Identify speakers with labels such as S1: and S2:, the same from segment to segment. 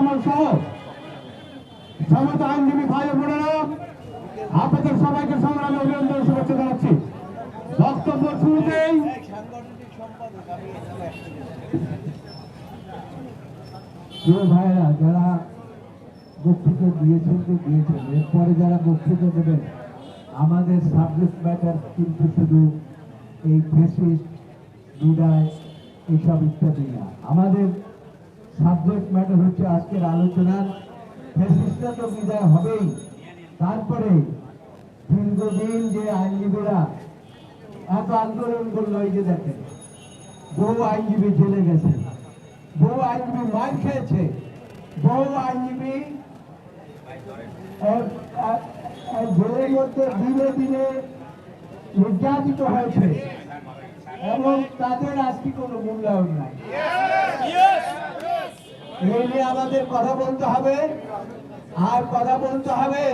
S1: কামাল সহ সমস্ত আইনজীবী ভাই বোনেরা আপনাদের সবাইকে সংগ্রামে অভিনন্দন শুভেচ্ছা জানাচ্ছি বক্তব্য শুরুতেই ভাইরা যারা বক্তৃতা দিয়েছেন তো দিয়েছেন এরপরে যারা বক্তৃতা দেবেন আমাদের সাবজেক্ট ম্যাটার কিন্তু শুধু এই ফেসিস বিদায় এইসব ইত্যাদি না আমাদের সাবজেক্ট ম্যাটার হচ্ছে আজকের আলোচনার ফেসিসটা তো বিদায় হবেই তারপরে দীর্ঘদিন যে আইনজীবীরা এত আন্দোলন করলো এই যে দেখেন বহু আইনজীবী জেলে গেছে বহু আইনজীবী মার খেয়েছে বহু আইনজীবী জেলের মধ্যে দিনে দিনে নির্যাতিত হয়েছে এবং তাদের আজকে কোনো মূল্যায়ন নাই এই আমাদের কথা বলতে হবে আর কথা বলতে হবে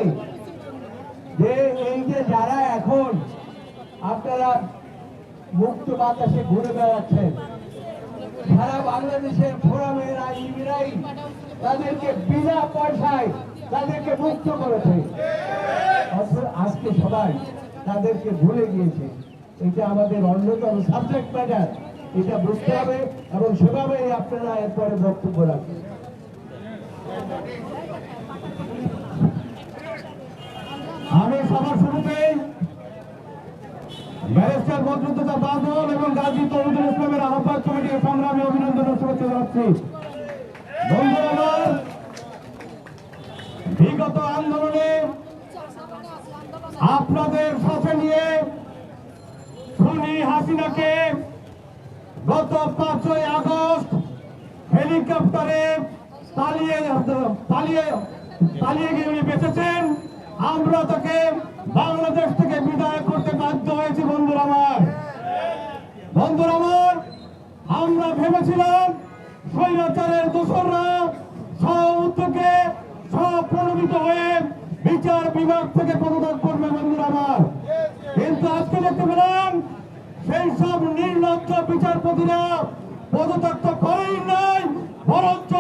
S1: যে এই যে যারা এখন আপনারা মুক্ত বাতাসে ঘুরে বেড়াচ্ছেন সারা বাংলাদেশের ফোরামের ইমিরাই তাদেরকে বিনা পয়সায় তাদেরকে মুক্ত করেছে আজকে সবাই তাদেরকে ভুলে গিয়েছে এটা আমাদের অন্যতম সাবজেক্ট ম্যাটার এটা বুঝতে হবে এবং সেভাবে আপনারা এরপরে বক্তব্য রাখবেন আমি সবার শুরুতে ব্যারিস্টার বদরুদ্দা বাদল এবং গাজী তরুদুল ইসলামের আহ্বায়ক কমিটি সংগ্রামে অভিনন্দন শুভেচ্ছা জানাচ্ছি বিগত আন্দোলনে আপনাদের সাথে নিয়ে সুনি হাসিনাকে গত পাঁচই আগস্ট হেলিকপ্টারে পালিয়ে পালিয়ে পালিয়ে গিয়ে উনি বেঁচেছেন আমরা তাকে বাংলাদেশ থেকে বিদায় করতে বাধ্য হয়েছি বন্ধুরা আমার বন্ধুরা আমার আমরা ভেবেছিলাম স্বৈরাচারের দোসররা সউদ্যোগে স্বপ্রণোদিত হয়ে বিচার বিভাগ থেকে পদত্যাগ করবে বন্ধুরা আমার কিন্তু আজকে দেখতে পেলাম সেই সব নির্লজ্জ বিচারপতিরা পদত্যাগ করেই নাই বরঞ্চ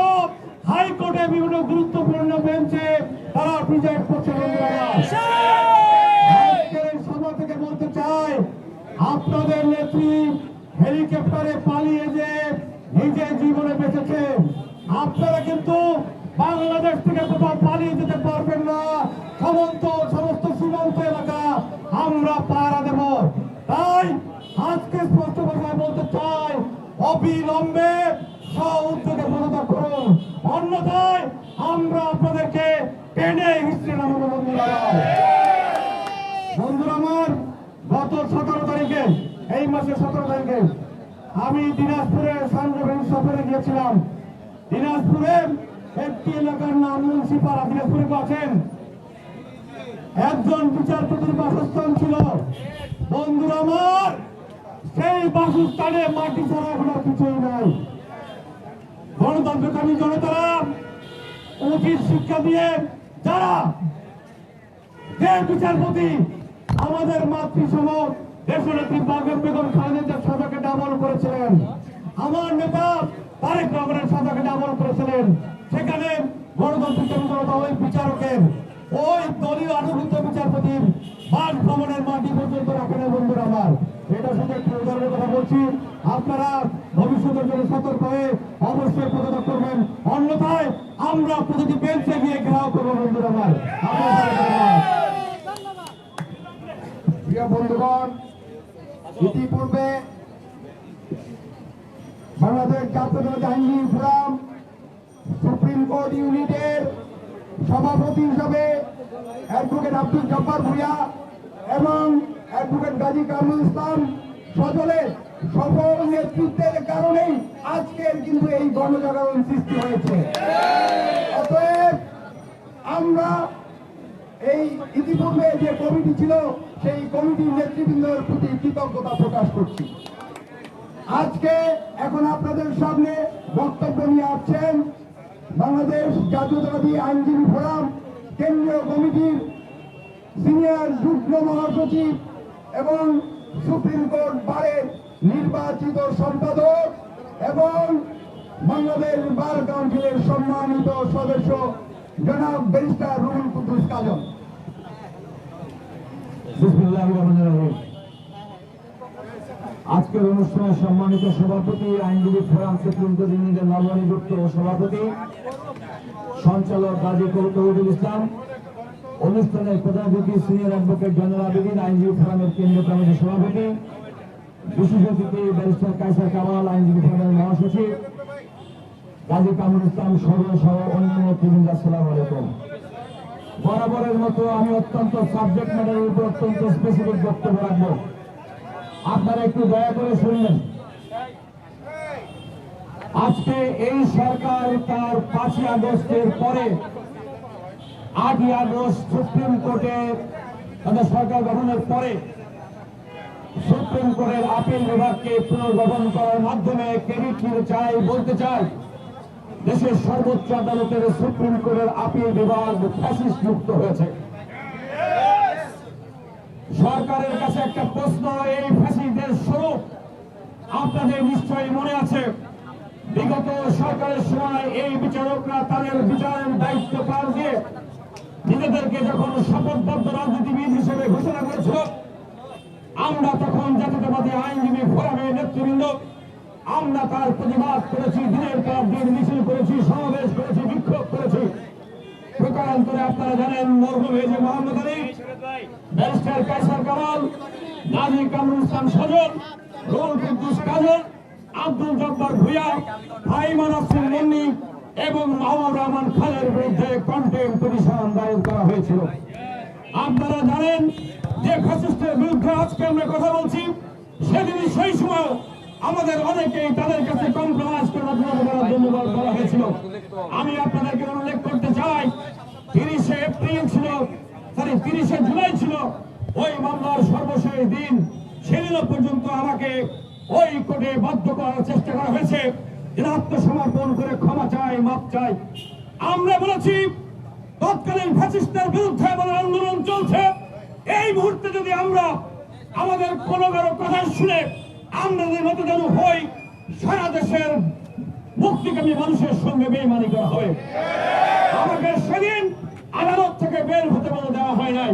S1: হাইকোর্টে বিভিন্ন গুরুত্বপূর্ণ বেঞ্চে তারা প্রিজাইড করছে সভা বলতে চাই আপনাদের নেত্রী হেলিকপ্টারে পালিয়ে যে নিজের জীবনে বেঁচেছে আপনারা কিন্তু বাংলাদেশ থেকে কোথাও পালিয়ে যেতে পারবেন না সমন্ত সমস্ত সীমান্ত এলাকা আমরা পাহারা দেব অবিলম্বে উদ্যোগে পদত্যাগ করুন অন্যথায় আমরা আপনাদেরকে টেনে হিস্ট্রি নামাবো বন্ধুরা বন্ধুরা আমার গত সতেরো তারিখে এই মাসে সতেরো তারিখে আমি দিনাজপুরে সাংগঠনিক সফরে গিয়েছিলাম দিনাজপুরে একটি এলাকার নাম মুন্সিপাড়া দিনাজপুরে আছেন একজন বিচারপতির বাসস্থান ছিল বন্ধুরা আমার সেই বাসুর টানে মাটি ছাড়া এখন আর কিছুই নাই গণতন্ত্রকামী জনতারা উচিত শিক্ষা দিয়ে যারা যে বিচারপতি আমাদের মাতৃসহ দেশনেত্রী বাগের বেগম সাজাকে ডাবল করেছিলেন আমার নেতা তারেক রহমানের সাজাকে ডাবল করেছিলেন সেখানে গণতান্ত্রিক ওই বিচারকের ওই দলীয় আনুগত্য বিচারপতির বাস ভ্রমণের মাটি পর্যন্ত রাখেন বন্ধুরা আমার এটা শুধু একটি উদাহরণের কথা বলছি আপনারা ভবিষ্যতের জন্য সতর্ক হয়ে অবশ্যই পদত্যাগ করবেন অন্যথায় আমরা প্রতিটি বেঞ্চে গিয়ে গ্রাহক করবো বন্ধুরা আমার প্রিয় বন্ধুগণ ইতিপূর্বে বাংলাদেশ জাতীয় আইনি ফোরাম সুপ্রিম কোর্ট ইউনিটের সভাপতি হিসাবে অ্যাডভোকেট আব্দুল জব্বার ভুইয়া এবং অ্যাডভোকেট গাজী কামরুল ইসলাম সজলের সফল নেতৃত্বের কারণেই আজকের কিন্তু এই গণজাগরণ সৃষ্টি হয়েছে অতএব আমরা এই ইতিপূর্বে যে কমিটি ছিল সেই কমিটির নেতৃবৃন্দের প্রতি কৃতজ্ঞতা প্রকাশ করছি আজকে এখন আপনাদের সামনে বক্তব্য নিয়ে আসছেন বাংলাদেশ জাতীয়তাবাদী আইনজীবী ফোরাম কেন্দ্রীয় কমিটির সিনিয়র যুগ্ম মহাসচিব এবং সুপ্রিম কোর্ট বারের নির্বাচিত সম্পাদক এবং বাংলাদেশ বার কাউন্সিলের সম্মানিত সদস্য জনাব ব্যারিস্টার রুহুল কুদ্দুস কাজল আজকের অনুষ্ঠানে সম্মানিত সভাপতি আইনজীবী ফোরাম সুপ্রিম কোর্টের নবনিযুক্ত সভাপতি সঞ্চালক গাজী কৌতুল ইসলাম অনুষ্ঠানে প্রধান অতিথি সিনিয়র অ্যাডভোকেট জয়নাল আবেদিন আইনজীবী ফোরামের কেন্দ্রীয় কমিটির সভাপতি বিশেষ অতিথি ব্যারিস্টার কায়সার কামাল আইনজীবী ফোরামের মহাসচিব গাজী কামরুল ইসলাম সর্ব সহ অন্যান্য ত্রিবৃন্দ আসসালাম আলাইকুম বরাবরের মতো আমি অত্যন্ত সাবজেক্ট ম্যাটারের উপর অত্যন্ত স্পেসিফিক বক্তব্য রাখব আপনারা একটু দয়া করে শুনলেন আজকে এই সরকার তার পাঁচই আগস্টের পরে আটই আগস্ট সুপ্রিম কোর্টে তাদের সরকার গঠনের পরে সুপ্রিম কোর্টের আপিল বিভাগকে পুনর্গঠন করার মাধ্যমে ক্রেডিট নিতে চাই বলতে চাই দেশের সর্বোচ্চ আদালতের সুপ্রিম কোর্টের আপিল বিভাগ ফ্যাসিস্ট যুক্ত হয়েছে সরকারের কাছে একটা প্রশ্ন এই ফ্যাসিস্টের স্বরূপ আপনাদের নিশ্চয়ই মনে আছে বিগত সরকারের সময় এই বিচারকরা তাদের বিচারের দায়িত্ব পাল দিয়ে নিজেদেরকে যখন শপথবদ্ধ রাজনীতিবিদ হিসেবে ঘোষণা করেছিল আমরা তখন জাতীয়তাবাদী আইনজীবী ফোরামের নেতৃবৃন্দ আমরা তার প্রতিবাদ করেছি দিনের পর দিন মিছিল করেছি সমাবেশ করেছি বিক্ষোভ করেছি প্রকারান্তরে আপনারা জানেন মরহুম যে মোহাম্মদ আলী ব্যারিস্টার কাইসার কামাল নাজি কামরুল ইসলাম সজল রোল কুদ্দুস আব্দুল জব্বার মন্নি এবং মাহমুদ রহমান খানের বিরুদ্ধে কন্টেন পিটিশন দায়ের করা হয়েছিল আপনারা জানেন যে ফ্যাসিস্টের বিরুদ্ধে আজকে আমরা কথা বলছি সেদিন সেই সময় আমাদের অনেকেই তাদের কাছে কম্প্রোমাইজ করে অপরাধ করার জন্য হয়েছিল আমি আপনাদেরকে উল্লেখ করতে চাই তিরিশে এপ্রিল ছিল সরি তিরিশে জুলাই ছিল ওই মামলার সর্বশেষ দিন সেদিনও পর্যন্ত আমাকে ওই কোর্টে বাধ্য করার চেষ্টা করা হয়েছে এরা আত্মসমর্পণ করে ক্ষমা চায় মাপ চায় আমরা বলেছি তৎকালীন ফ্যাসিস্টের বিরুদ্ধে আমাদের আন্দোলন চলছে এই মুহূর্তে যদি আমরা আমাদের কোনো কারো কথা শুনে আমরা যদি মতদান হই সারা দেশের মুক্তিকামী মানুষের সঙ্গে বেইমানি করা হয় আমাকে সেদিন আদালত থেকে বের হতে বলে দেওয়া হয় নাই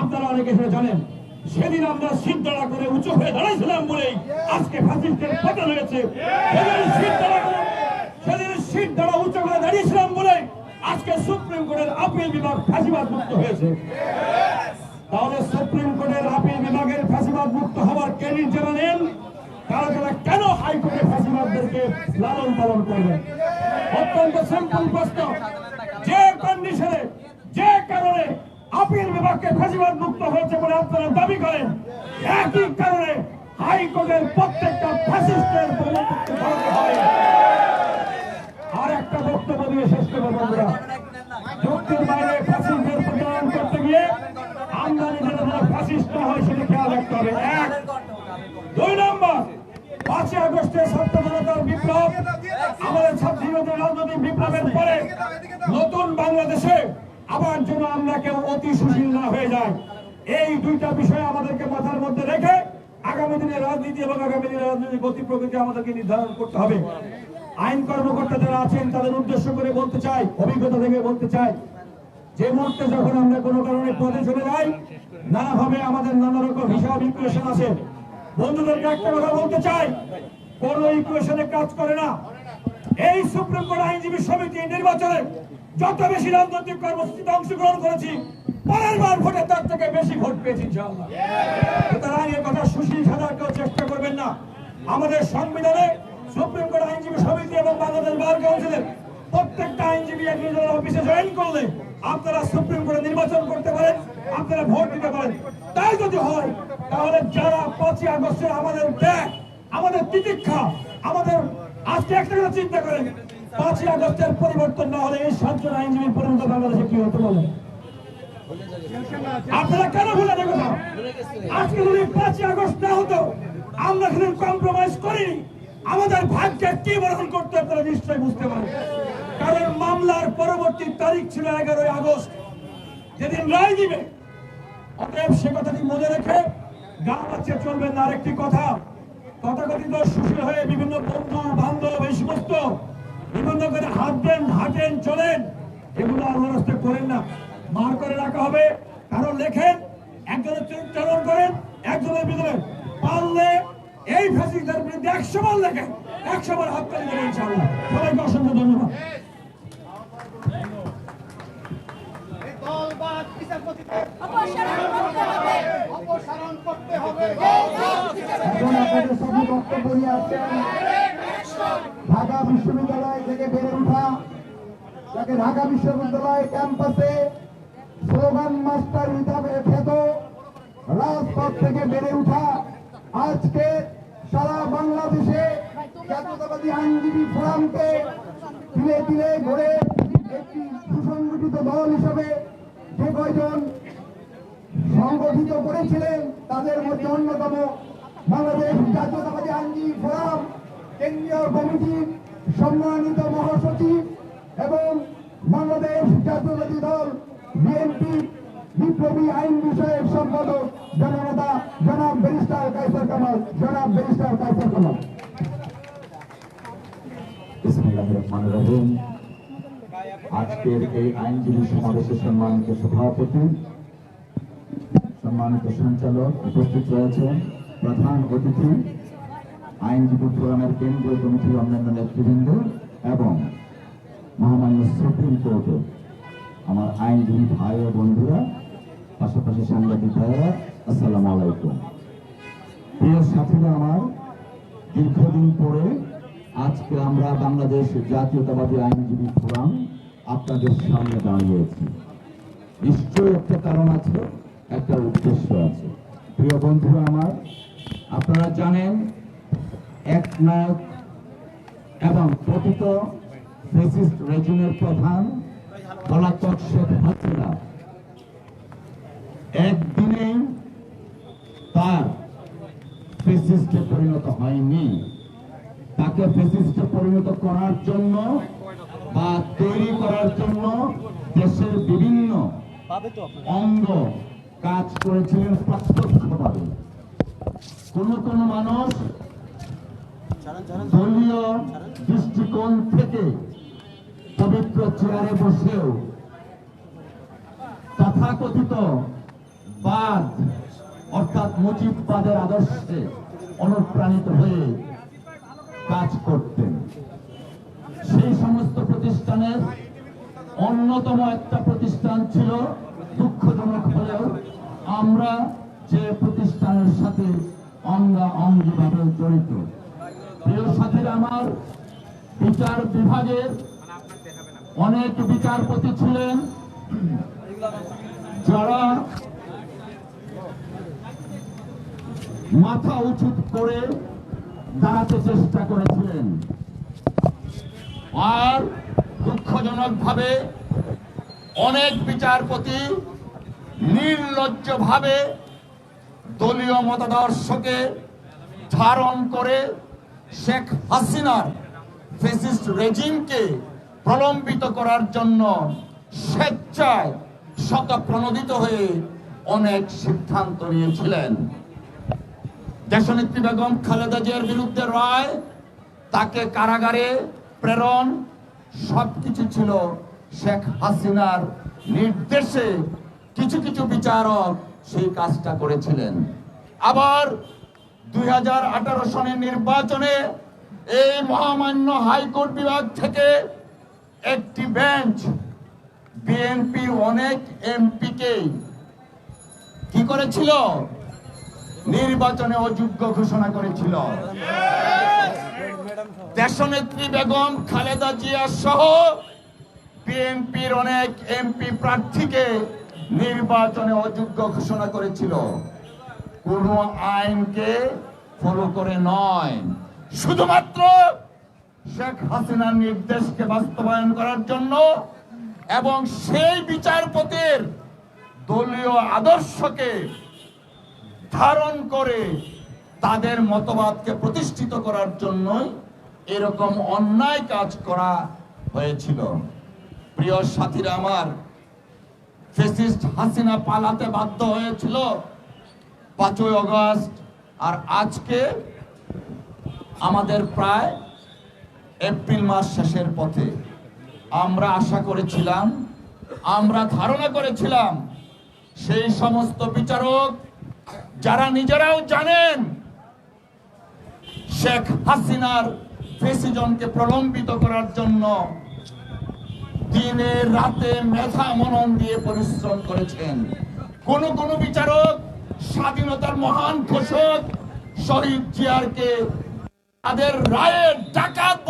S1: আপনারা অনেকে সেটা জানেন সেদিন আমরা শিবদাঁড়া করে উঁচু হয়ে দাঁড়িয়েছিলাম বলে আজকে ফাঁসিদের পতন হয়েছে সেদিন শিবদাঁড়া করে সেদিন শিবদাঁড়া উঁচু করে দাঁড়িয়েছিলাম বলে আজকে সুপ্রিম কোর্টের আপিল বিভাগ ফাঁসিবাদ মুক্ত হয়েছে তাহলে সুপ্রিম কোর্টের আপিল বিভাগের ফাঁসিবাদ মুক্ত হওয়ার ক্রেডিট যারা নেন তারা তারা কেন হাইকোর্টে ফাঁসিবাদদেরকে লালন পালন করবেন অত্যন্ত সিম্পল প্রশ্ন যে কন্ডিশনে যে কারণে আপিল বিভাগকে ফাঁসিবাদ মুক্ত হয়েছে বলে আপনারা দাবি করেন একই কারণে হাইকোর্টের প্রত্যেকটা ফ্যাসিস্টের আর একটা বক্তব্য দিয়ে শেষ করবো বন্ধুরা যুক্তির বাইরে জাতি সুশীল না হয়ে যায় এই দুইটা বিষয় আমাদেরকে মাথার মধ্যে রেখে আগামী দিনে রাজনীতি এবং আগামী দিনে রাজনীতির গতি প্রকৃতি আমাদেরকে নির্ধারণ করতে হবে আইন কর্মকর্তা যারা আছেন তাদের উদ্দেশ্য করে বলতে চাই অভিজ্ঞতা থেকে বলতে চাই যে মুহূর্তে যখন আমরা কোনো কারণে পদে চলে যাই নানাভাবে আমাদের নানা রকম হিসাব ইকুয়েশন আছে বন্ধুদেরকে একটা কথা বলতে চাই কোন ইকুয়েশনে কাজ করে না এই সুপ্রিম কোর্ট আইনজীবী সমিতি নির্বাচনে যত বেশি রাজনৈতিক কর্মসূচিতে অংশগ্রহণ করেছি পরের ভোটের তার থেকে বেশি ভোট পেয়েছি ইনশাআল্লাহ সুতরাং এ কথা সুশীল সাধার কেউ চেষ্টা করবেন না আমাদের সংবিধানে সুপ্রিম কোর্ট আইনজীবী সমিতি এবং বাংলাদেশ বার কাউন্সিলের প্রত্যেকটা আইনজীবী একই অফিসে জয়েন করলে আপনারা সুপ্রিম কোর্টে নির্বাচন করতে পারেন আপনারা ভোট দিতে পারেন তাই যদি হয় তাহলে যারা পাঁচই আগস্টের আমাদের ব্যাগ আমাদের তিতিক্ষা আমাদের আজকে একটা কথা চিন্তা করেন পাঁচই আগস্টের পরিবর্তন না হলে এই সাতজন আইনজীবী পরিণত বাংলাদেশে কি হতে বলে আপনারা কেন ভুলে দেখো আজকে যদি পাঁচই আগস্ট না হতো আমরা সেদিন কম্প্রোমাইজ করিনি আমাদের ভাগ্যে কি বরণ করতে আপনারা নিশ্চয়ই বুঝতে পারেন কারণ মামলার পরবর্তী তারিখ ছিল এগারোই আগস্ট যেদিন রায় দিবে অতএব সে কথাটি মনে রেখে গা বাচ্চা চলবে না আরেকটি কথা তথাকথিত সুশীল হয়ে বিভিন্ন বন্ধু বান্ধব এই সমস্ত বিভিন্ন করে হাঁটবেন হাঁটেন চলেন এগুলো আল্লাহ রাস্তায় করেন না মার করে রাখা হবে কারণ লেখেন একজনের চরিত্রারণ করেন একজনের বিরুদ্ধে পারলে এই ফ্যাসিলিটার বিরুদ্ধে একশো বার লেখেন একশো বার হাত তালি দেবেন সবাইকে অসংখ্য ধন্যবাদ ঢাকা বিশ্ববিদ্যালয় থেকে বেড়ে ওঠা ঢাকা বিশ্ববিদ্যালয় ক্যাম্পাসে স্লোগান মাস্টার হিসাবে খেত রাজপথ থেকে বেড়ে উঠা আজকে সারা বাংলাদেশে জাতীয়তাবাদী আইনজীবী ফোরামকে ধীরে ধীরে ঘরে একটি সুসংগঠিত দল হিসেবে যে কয়জন সংগঠিত করেছিলেন তাদের মধ্যে অন্যতম বাংলাদেশ জাতীয়তাবাদী আইনজীবী ফোরাম কেন্দ্রীয় কমিটির সম্মানিত মহাসচিব এবং বাংলাদেশ জাতীয়তাবাদী দল বিএনপি বিপ্লবী আইন বিষয়ক সম্পাদক জননেতা জনাব ব্যারিস্টার কাইসার কামাল জনাব ব্যারিস্টার কাইসার কামাল আজকের এই আইনজীবী সমাবেশে সম্মানিত সভাপতি সম্মানিত সঞ্চালক উপস্থিত রয়েছে প্রধান অতিথি আইনজীবী ফোরামের কেন্দ্রীয় কমিটির অন্যান্য নেতৃবৃন্দ এবং মহামান্য সুপ্রিম কোর্টের আমার আইনজীবী ভাই ও বন্ধুরা পাশাপাশি সাংবাদিক ভাইয়েরা আসসালাম আলাইকুম প্রিয় সাথীরা আমার দীর্ঘদিন পরে আজকে আমরা বাংলাদেশ জাতীয়তাবাদী আইনজীবী ফোরাম আপনাদের সামনে দাঁড়িয়েছি নিশ্চয়ই একটা কারণ আছে একটা উদ্দেশ্য আছে প্রিয় বন্ধুরা আমার আপনারা জানেন এক নায়ক এবং প্রকৃত ফেসিস্ট রেজিমের প্রধান একদিনে তার ফেসিস্টে পরিণত হয়নি তাকে ফেসিস্টে পরিণত করার জন্য বা তৈরি করার জন্য দেশের বিভিন্ন অঙ্গ কাজ করেছিলেন প্রত্যক্ষভাবে কোন কোন মানুষ দলীয় দৃষ্টিকোণ থেকে পবিত্র চেয়ারে বসেও তথাকথিত বাদ অর্থাৎ মুজিববাদের আদর্শে অনুপ্রাণিত হয়ে কাজ করতেন সেই সমস্ত প্রতিষ্ঠানের অন্যতম একটা প্রতিষ্ঠান ছিল দুঃখজনক হলেও আমরা যে প্রতিষ্ঠানের সাথে অঙ্গা অঙ্গিভাবে জড়িত প্রিয় সাথীরা আমার বিচার বিভাগের অনেক বিচারপতি ছিলেন যারা মাথা উচিত করে দাঁড়াতে চেষ্টা করেছিলেন আর দুঃখজনকভাবে অনেক বিচারপতি নির্লজ্জভাবে দলীয় মতাদর্শকে ধারণ করে শেখ হাসিনার ফেসিস্ট রেজিমকে প্রলম্বিত করার জন্য স্বেচ্ছায় শতপ্রণোদিত হয়ে অনেক সিদ্ধান্ত নিয়েছিলেন দেশনেত্রী বেগম খালেদা জিয়ার বিরুদ্ধে রায় তাকে কারাগারে প্রেরণ সবকিছু ছিল শেখ হাসিনার নির্দেশে কিছু কিছু বিচারক সেই কাজটা করেছিলেন আবার দুই হাজার আঠারো সনের নির্বাচনে এই মহামান্য হাইকোর্ট বিভাগ থেকে একটি বেঞ্চ বিএনপি অনেক এমপিকে কি করেছিল নির্বাচনে অযোগ্য ঘোষণা করেছিল দেশনেত্রী বেগম খালেদা জিয়া সহ বিএনপির অনেক এমপি প্রার্থীকে নির্বাচনে অযোগ্য ঘোষণা করেছিল কোন আইনকে ফলো করে নয় শুধুমাত্র শেখ হাসিনার নির্দেশকে বাস্তবায়ন করার জন্য এবং সেই বিচারপতির দলীয় আদর্শকে ধারণ করে তাদের মতবাদকে প্রতিষ্ঠিত করার জন্যই এরকম অন্যায় কাজ করা হয়েছিল প্রিয় সাথীরা আমার ফেসিস্ট হাসিনা পালাতে বাধ্য হয়েছিল পাঁচই অগস্ট আর আজকে আমাদের প্রায় এপ্রিল মাস শেষের পথে আমরা আশা করেছিলাম আমরা ধারণা করেছিলাম সেই সমস্ত বিচারক যারা নিজেরাও জানেন শেখ হাসিনার ফেসিজনকে প্রলম্বিত করার জন্য দিনে রাতে মেধা মনন দিয়ে পরিশ্রম করেছেন কোন কোন বিচারক স্বাধীনতার মহান ঘোষক শহীদ জিয়ারকে তাদের রায়ের ডাকাত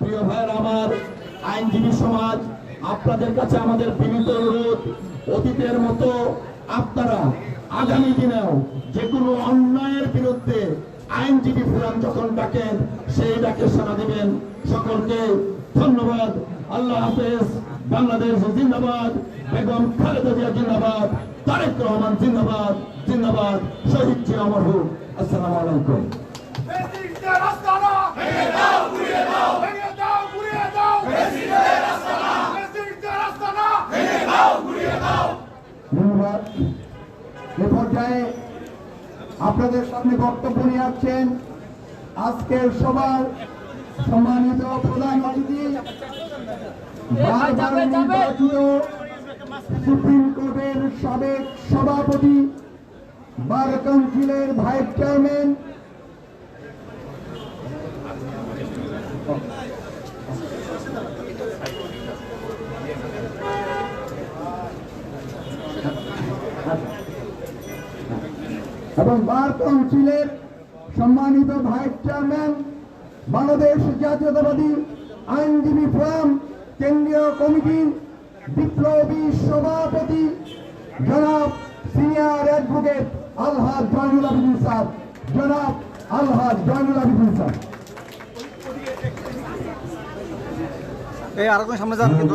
S1: প্রিয় ভাইয়ের আমার আইনজীবী সমাজ আপনাদের কাছে আমাদের বিনীত অনুরোধ অতীতের মতো আপনারা আগামী দিনেও যে কোনো অন্যায়ের বিরুদ্ধে আইনজীবী ফোরাম যখন ডাকেন সেই ডাকে সাড়া দিবেন সকলকে ধন্যবাদ আল্লাহ হাফেজ বাংলাদেশ জিন্দাবাদ বেগম খালেদা জিয়া জিন্দাবাদ তারেক রহমান জিন্দাবাদ জিন্দাবাদ শহীদ জিয়া মরহুম আসসালামু আলাইকুম ধন্যবাদ এ পর্যায়ে আপনাদের সামনে বক্তব্য নিয়ে আসছেন আজকের সবার সম্মানিত প্রধান অতিথি সুপ্রিম কোর্টের সাবেক সভাপতি বার কাউন্সিলের ভাইস চেয়ারম্যান এবং বার কাউন্সিলের সম্মানিত ভাইস চেয়ারম্যান বাংলাদেশ জাতীয়তাবাদী আইনজীবী ফোরাম কেন্দ্রীয় কমিটির বিপ্লবী সভাপতি জনাব সিনিয়র অ্যাডভোকেট আলহাজ জয়নুল আবিদিন সাহ জনাব আলহাজ জয়নুল আবিদিন সাহ এই আর সামনে যান কিন্তু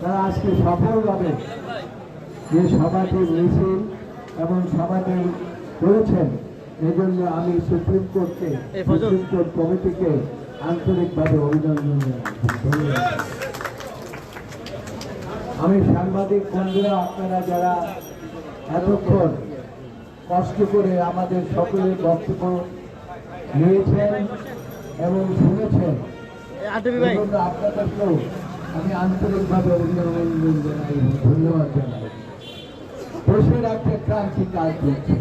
S1: তারা আজকে সফলভাবে যে সভাটি মিছিল এবং সভাটি করেছেন এজন্য আমি সুপ্রিম কোর্টকে সুপ্রিম কোর্ট কমিটিকে আন্তরিকভাবে অভিনন্দন আমি সাংবাদিক বন্ধুরা আপনারা যারা এতক্ষণ কষ্ট করে আমাদের সকলের বক্তব্য নিয়েছেন এবং শুনেছেন আপনাদেরকেও আমি আন্তরিকভাবে অভিনন্দন জানাই ধন্যবাদ জানাই দেশের একটা ক্রান্তিকাল চলছে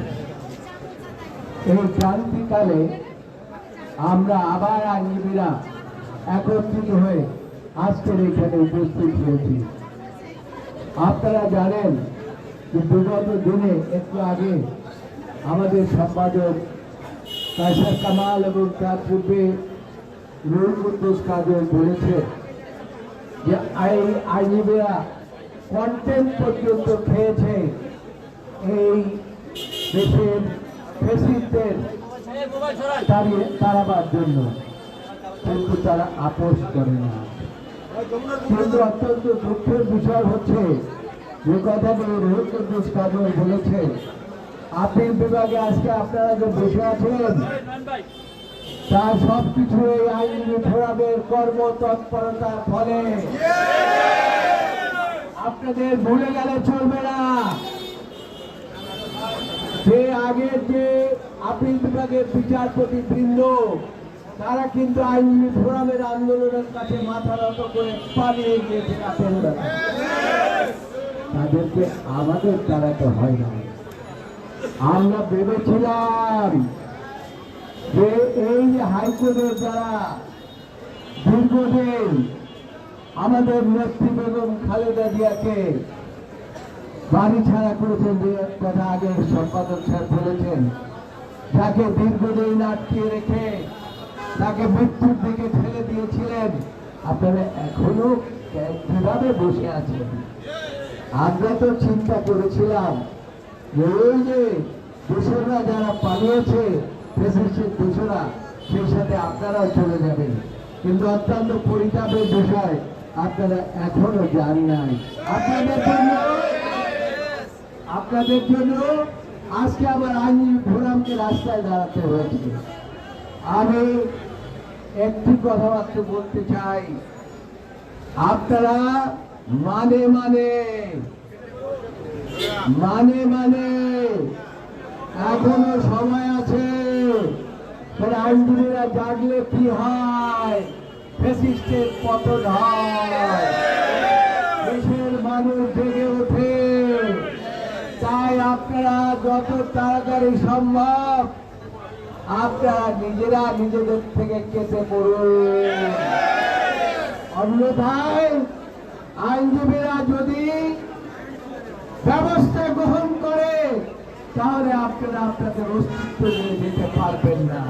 S1: এই ক্রান্তিকালে আমরা আবার আইনজীবীরা একত্রিত হয়ে আজকের এখানে উপস্থিত হয়েছি আপনারা জানেন যে বিগত দিনে একটু আগে আমাদের সম্পাদক কায়সার কামাল এবং তার পূর্বে রুল কুদ্দুস কাজল বলেছে যে এই আইনজীবীরা কন্টেন্ট পর্যন্ত খেয়েছে এই দেশের ফেসিদের তাড়াবার জন্য কিন্তু তারা আপোষ করে না কিন্তু অত্যন্ত দুঃখের বিষয় হচ্ছে যে কথাটি রোহিত কুদ্দুস কাজল বলেছেন আপিল বিভাগে আজকে আপনারা যে বসে আছেন তা সবকিছু এই আইনি ফোরামের কর্মতৎপরতার ফলে আপনাদের ভুলে গেলে চলবে না সে আগে যে আপিল বিভাগের বিচারপতি বৃন্দ তারা কিন্তু আইনি ফোরামের আন্দোলনের কাছে মাথা রত করে পালিয়ে গিয়েছে আপনারা তাদেরকে আমাদের তো হয় না আমরা ভেবেছিলাম যে এই হাইকোর্টের দ্বারা দীর্ঘদিন আমাদের নেত্রী বেগম খালেদা জিয়াকে বাড়ি ছাড়া করেছেন যে কথা আগে সম্পাদক সাহেব বলেছেন যাকে দীর্ঘদিন আটকিয়ে রেখে তাকে মৃত্যুর দিকে ঠেলে দিয়েছিলেন আপনারা এখনো কিভাবে বসে আছেন আমরা তো চিন্তা করেছিলাম যে ওই যে দেশেরা যারা পালিয়েছে ফেসিসের দোষরা সেই সাথে আপনারাও চলে যাবেন কিন্তু অত্যন্ত পরিতাপের বিষয় আপনারা এখনো যান নাই আপনাদের জন্য আপনাদের জন্য আজকে আবার আইনি ফোরামকে রাস্তায় দাঁড়াতে হয়েছে আমি একটি কথাবার্তা বলতে চাই আপনারা মানে মানে মানে মানে এখনো সময় আছে আইনজীবীরা জাগলে কি হয় ফেসিস্টের পতন হয় দেশের মানুষ জেগে ওঠে তাই আপনারা যত তাড়াতাড়ি সম্ভব আপনারা নিজেরা নিজেদের থেকে কেটে পড়ুন অন্যথায় আইনজীবীরা যদি ব্যবস্থা গ্রহণ করে তাহলে আপনারা আপনাদের অস্তিত্ব নিয়ে যেতে পারবেন না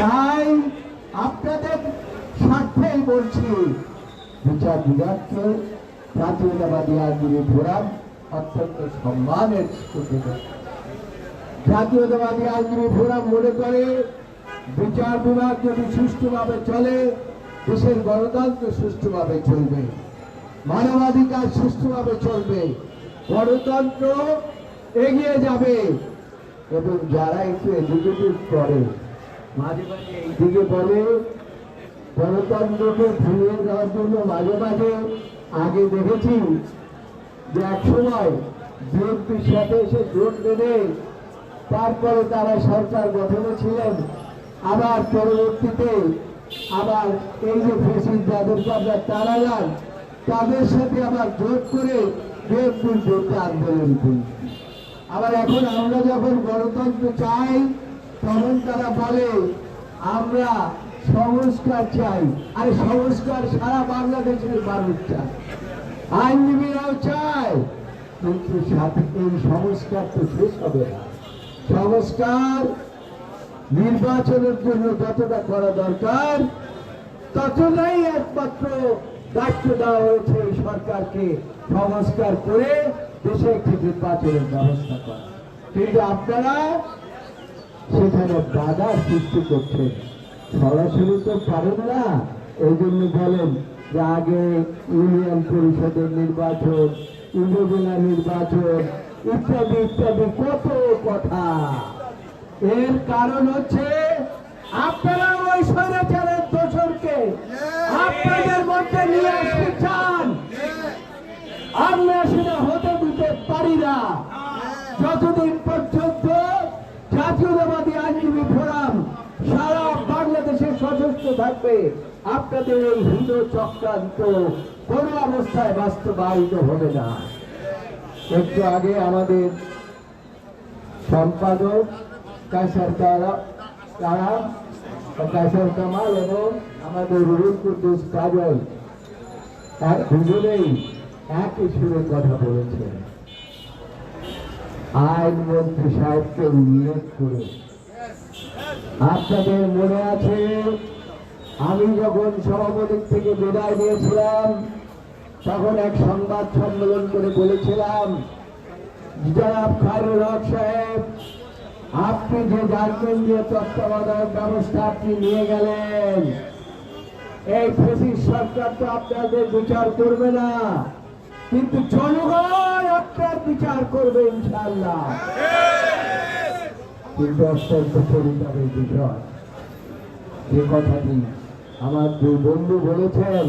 S1: তাই আপনাদের স্বার্থেই বলছি বিচার বিভাগকে প্রাচীনতাবাদী আইনজীবী ফোরাম অত্যন্ত সম্মানের জাতীয়তাবাদী আইনজীবী ফোরাম মনে করে বিচার বিভাগ যদি সুষ্ঠুভাবে চলে দেশের গণতন্ত্র সুষ্ঠুভাবে চলবে মানবাধিকার সুষ্ঠুভাবে চলবে গণতন্ত্র এগিয়ে যাবে এবং যারা একটু এডুকেটেড করে মাঝে মাঝে এইদিকে বলে গণতন্ত্রকে ভুলিয়ে দেওয়ার জন্য মাঝে মাঝে আগে দেখেছি যে এক সময় বিএনপির সাথে এসে জোট বেঁধে তারপরে তারা সরকার গঠনে ছিলেন আবার পরবর্তীতে আবার এই যে ফেসিস যাদেরকে আমরা যান তাদের সাথে আবার জোট করে বিএনপির জোটটা আন্দোলন করি আবার এখন আমরা যখন গণতন্ত্র চাই তখন তারা বলে আমরা সংস্কার চাই আর সংস্কার সারা বাংলাদেশের মানুষ চায় আইনজীবীরাও চায় কিন্তু সাথে এই সংস্কার তো শেষ হবে না সংস্কার নির্বাচনের জন্য যতটা করা দরকার ততটাই একমাত্র দায়িত্ব দেওয়া হয়েছে সরকারকে সংস্কার করে দেশে একটি নির্বাচনের ব্যবস্থা করা কিন্তু আপনারা সেখানে বাধা সৃষ্টি করছেন সরাসরি তো পারেন না এই জন্য বলেন যে আগে ইউনিয়ন পরিষদের নির্বাচন উপজেলা নির্বাচন ইত্যাদি ইত্যাদি কত কথা এর কারণ হচ্ছে আপনারা ওই স্বৈরাচারের দোষরকে আপনাদের মধ্যে নিয়ে আসতে চান আমরা সেটা হতে নারীরা যতদিন পর্যন্ত জাতীয়তাবাদী আইনজীবী ফোরাম সারা বাংলাদেশে সশস্ত্র থাকবে আপনাদের এই হিন্দু চক্রান্ত কোন অবস্থায় বাস্তবায়িত হবে না একটু আগে আমাদের সম্পাদক কায়সার তারা তারা কায়সার কামাল এবং আমাদের রুল কাজল এক দুজনেই একই সুরে কথা বলেছেন আইন মন্ত্রী সাহেবকে উল্লেখ করে আপনাদের মনে আছে আমি যখন সভাপতি থেকে বিদায় নিয়েছিলাম তখন এক সংবাদ সম্মেলন করে বলেছিলাম জনাব খায়রুল হক সাহেব আপনি যে জাতীয় তত্ত্বাবধায়ক ব্যবস্থা আপনি নিয়ে গেলেন এই ফেসিস সরকার তো আপনাদের বিচার করবে না কিন্তু জনগণ বিচার করবে ইনশাল্লাহ কিন্তু অত্যন্ত বিষয় যে কথাটি আমার দুই বন্ধু বলেছেন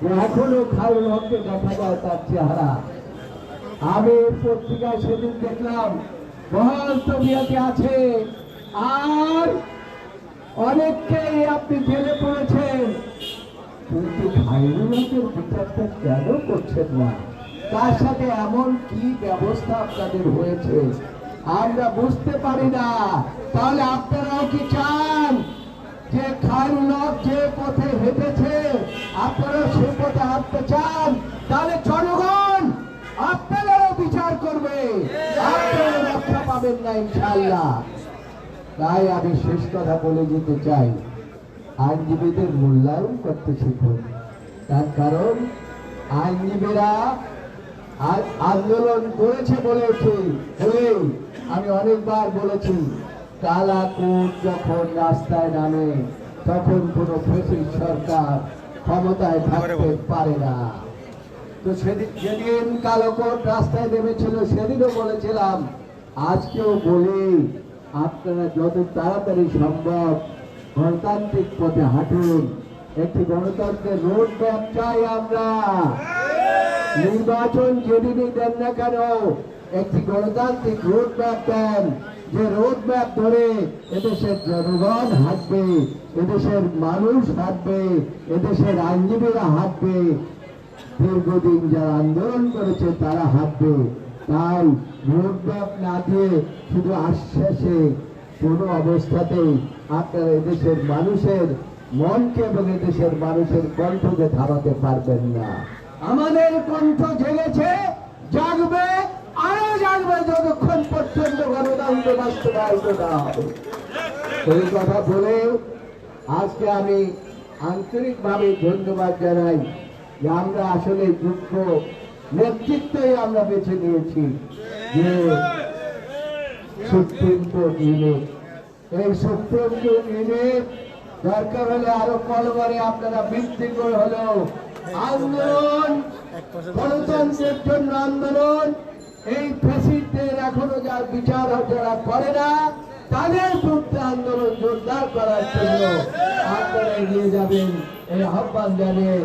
S1: যে এখনো খাউল হককে দেখা যায় তার চেহারা আমি পত্রিকায় সেদিন দেখলাম বহাল তবিয়াতে আছে আর অনেককেই আপনি জেলে পড়েছেন কিন্তু খাইরুল হকের বিচারটা কেন করছেন না তার সাথে এমন কি ব্যবস্থা আপনাদের হয়েছে আমরা বুঝতে পারি না তাহলে আপনারাও কি চান যে খায়রুলক যে পথে হেঁটেছে আপনারা সে পথে হাঁটতে চান তাহলে জনগণ আপনারাও বিচার করবে আপনারা রক্ষা পাবেন না ইনশাল্লাহ তাই আমি শেষ কথা বলে যেতে চাই আইনজীবীদের মূল্যায়ন করতে শিখুন তার কারণ আইনজীবীরা আন্দোলন করেছে বলেছি আমি অনেকবার বলেছি কুট যখন রাস্তায় নামে তখন কোন ফেসিল সরকার ক্ষমতায় থাকতে পারে না তো সেদিন যেদিন কালোকট রাস্তায় নেমেছিল সেদিনও বলেছিলাম আজকেও বলি আপনারা যত তাড়াতাড়ি সম্ভব গণতান্ত্রিক পথে হাঁটুন একটি গণতন্ত্রের রোড ম্যাপ চাই আমরা নির্বাচন যেদিনই দেন না কেন একটি গণতান্ত্রিক রোড ম্যাপ দেন যে রোড ম্যাপ ধরে এদেশের জনগণ হাঁটবে এদেশের মানুষ হাঁটবে এদেশের আইনজীবীরা হাঁটবে দীর্ঘদিন যারা আন্দোলন করেছে তারা হাঁটবে তাই রোড ম্যাপ না দিয়ে শুধু আশ্বাসে কোনো অবস্থাতেই আপনারা এদেশের মানুষের মনকে এবং এদেশের মানুষের কণ্ঠকে থামাতে পারবেন না আমাদের কণ্ঠ জেগেছে জাগবে আরো জাগবে যতক্ষণ পর্যন্ত গণতন্ত্র বাস্তবায়িত না হবে সেই কথা বলে আজকে আমি আন্তরিকভাবে ধন্যবাদ জানাই যে আমরা আসলে যুদ্ধ নেতৃত্বই আমরা বেছে নিয়েছি যে সুপ্রিম কোর্ট ইউনিট এই সুপ্রিম কোর্ট ইউনিট দরকার হলে আরো কলবারে আপনারা বৃদ্ধি করে হলেও আন্দোলন গণতন্ত্রের জন্য আন্দোলন এই ফেসিডদের এখনো যার বিচার যারা করে না তাদের বিরুদ্ধে আন্দোলন জোরদার করার জন্য আপনারা এগিয়ে যাবেন এই আহ্বান জানিয়ে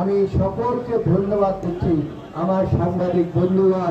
S1: আমি সকলকে ধন্যবাদ দিচ্ছি আমার সাংবাদিক বন্ধুগণ